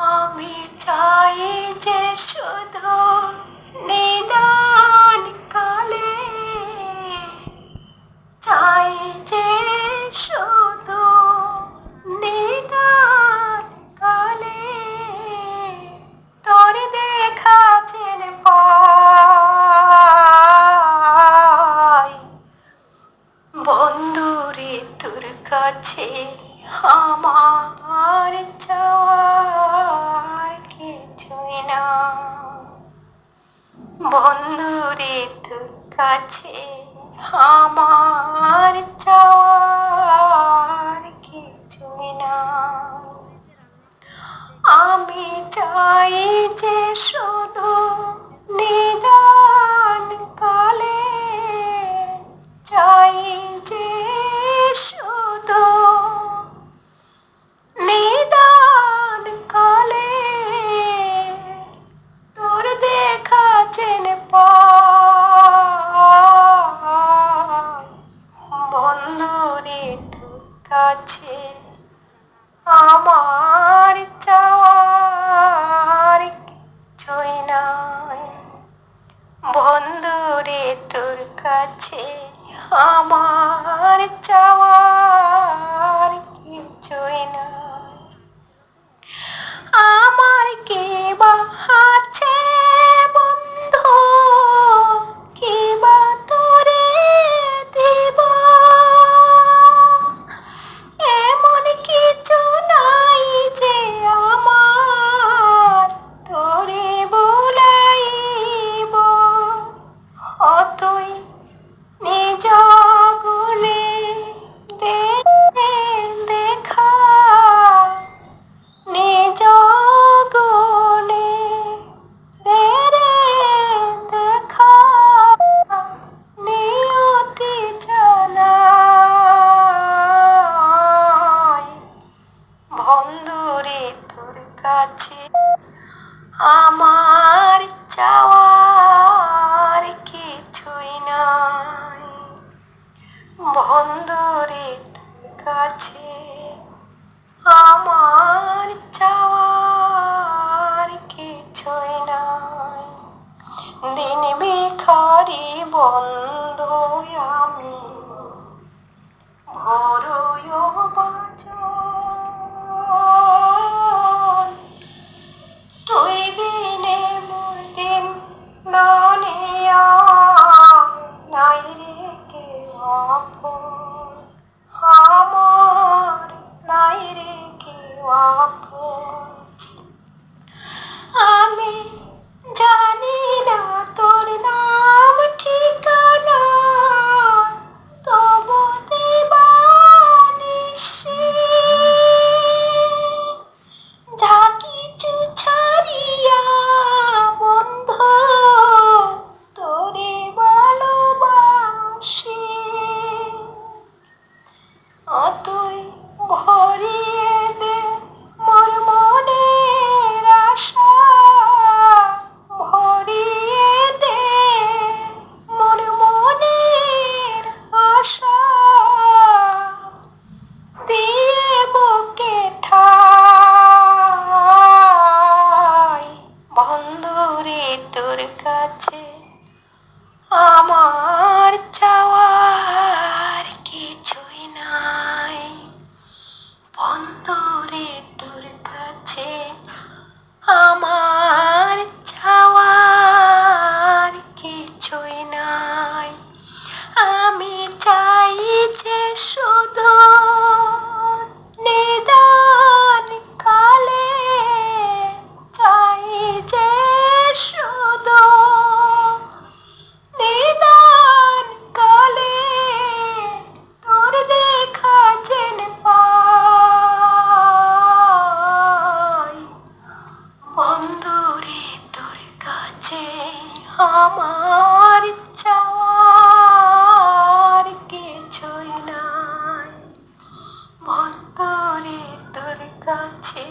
আমি চাই যে শুধু নিদান কালে। চাই যে শুধু নিদান কালে। তোর দেখা চেন বন্ধুরে তোর কাছে আমার চাওয়ার কিছুই না। বন্ধুরে তোর কাছে আমার চাওয়ার কিছুই না। আমি চাই যে সব করে কাছে আমার চাওয়ার কিছুই নাই। বন্ধুরে তোর কাছে আমার চাওয়া দূরে তোর কাছে। আমার চাওয়ার কিছুই নাই। বন্ধুরে তোর কাছে। আমার চাওয়ার কিছুই নাই। দিন বিখারি বন্ধ আমার চাওয়ার কিছুই নাই। ভন্তরে তোর কাছে